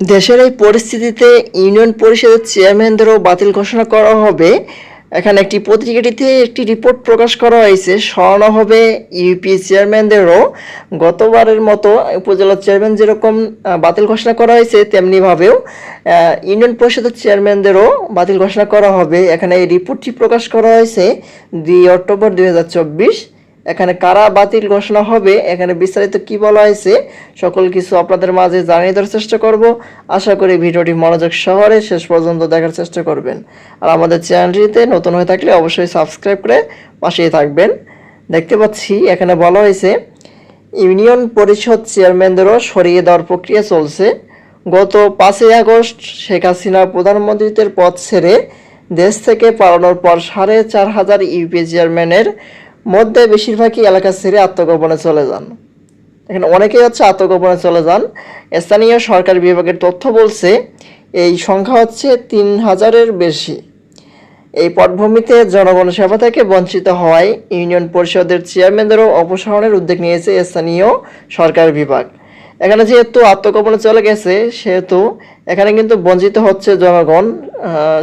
দেশের এই পরিস্থিতিতে ইউনিয়ন পরিষদের চেয়ারম্যানদেরও বাতিল ঘোষণা করা হবে। এখানে একটি পত্রিকাটিতে একটি রিপোর্ট প্রকাশ করা হয়েছে। সরানো হবে ইউপি চেয়ারম্যানদেরও। গতবারের মতো উপজেলা চেয়ারম্যান যেরকম বাতিল ঘোষণা করা হয়েছে, তেমনিভাবেও ইউনিয়ন পরিষদের চেয়ারম্যানদেরও বাতিল ঘোষণা করা হবে। এখানে এই রিপোর্টটি প্রকাশ করা হয়েছে দুই অক্টোবর দুই হাজার চব্বিশ। এখানে কারা বাতিল ঘোষণা হবে, এখানে বিস্তারিত কি বলা হয়েছে, সকল কিছু আপনাদের মাঝে জানিয়ে দেওয়ার চেষ্টা করব। আশা করি ভিডিওটি মনোযোগ সহরে শেষ পর্যন্ত দেখার চেষ্টা করবেন। আর আমাদের চ্যানেলটিতে নতুন হয়ে থাকলে অবশ্যই সাবস্ক্রাইব করে পাশেই থাকবেন। দেখতে পাচ্ছি এখানে বলা হয়েছে, ইউনিয়ন পরিষদ চেয়ারম্যানদেরও সরিয়ে দেওয়ার প্রক্রিয়া চলছে। গত পাঁচই আগস্ট শেখ হাসিনা প্রধানমন্ত্রীদের পদ ছেড়ে দেশ থেকে পালানোর পর সাড়ে চার হাজার ইউপি চেয়ারম্যানের মধ্যে বেশিরভাগই এলাকা ছেড়ে আত্মগোপনে চলে যান। এখানে অনেকেই হচ্ছে আত্মগোপনে চলে যান। স্থানীয় সরকার বিভাগের তথ্য বলছে, এই সংখ্যা হচ্ছে তিন হাজারের বেশি। এই পটভূমিতে জনগণ সেবা থেকে বঞ্চিত হওয়ায় ইউনিয়ন পরিষদের চেয়ারম্যানদেরও অপসারণের উদ্যোগ নিয়েছে স্থানীয় সরকার বিভাগ। এখানে যেহেতু আত্মগোপনে চলে গেছে, সেহেতু এখানে কিন্তু বঞ্চিত হচ্ছে জনগণ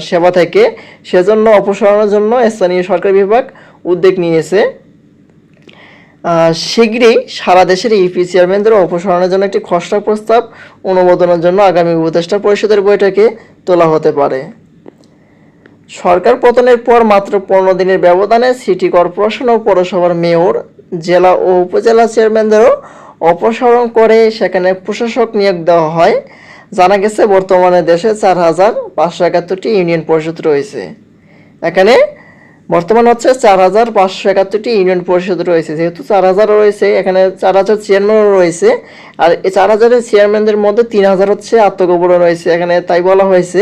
সেবা থেকে। সেজন্য অপসারণের জন্য স্থানীয় সরকার বিভাগ উদ্যোগ নিয়েছে। শীঘ্রই সারা দেশের ইউপি চেয়ারম্যানদের অপসারণের জন্য একটি খসড়া প্রস্তাব অনুমোদনের জন্য আগামী উপদেষ্টা পরিষদের বৈঠকে তোলা হতে পারে। সরকার পতনের পর মাত্র পনেরো দিনের ব্যবধানে সিটি কর্পোরেশন ও পৌরসভার মেয়র, জেলা ও উপজেলা চেয়ারম্যানদেরও অপসারণ করে সেখানে প্রশাসক নিয়োগ দেওয়া হয়। জানা গেছে, বর্তমানে দেশে চার হাজার পাঁচশো একাত্তরটি ইউনিয়ন পরিষদ রয়েছে। এখানে বর্তমান হচ্ছে চার হাজার পাঁচশো একাত্তরটি ইউনিয়ন পরিষদ রয়েছে। যেহেতু চার হাজার রয়েছে, এখানে চার হাজার চেয়ারম্যানও রয়েছে। আর এই চার হাজারের চেয়ারম্যানদের মধ্যে তিন হাজার হচ্ছে আত্মগোপনে রয়েছে, এখানে তাই বলা হয়েছে।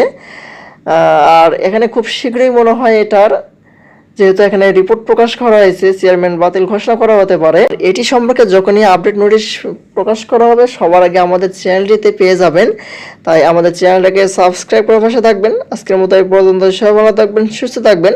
আর এখানে খুব শীঘ্রই মনে হয় এটার, যেহেতু এখানে রিপোর্ট প্রকাশ করা হয়েছে, চেয়ারম্যান বাতিল ঘোষণা করা হতে পারে। এটি সম্পর্কে যখনই আপডেট নোটিশ প্রকাশ করা হবে, সবার আগে আমাদের চ্যানেলটিতে পেয়ে যাবেন। তাই আমাদের চ্যানেলটাকে সাবস্ক্রাইব করে পাশে থাকবেন। আজকের মতো এই পর্যন্ত, সবাই ভালো থাকবেন, সুস্থ থাকবেন।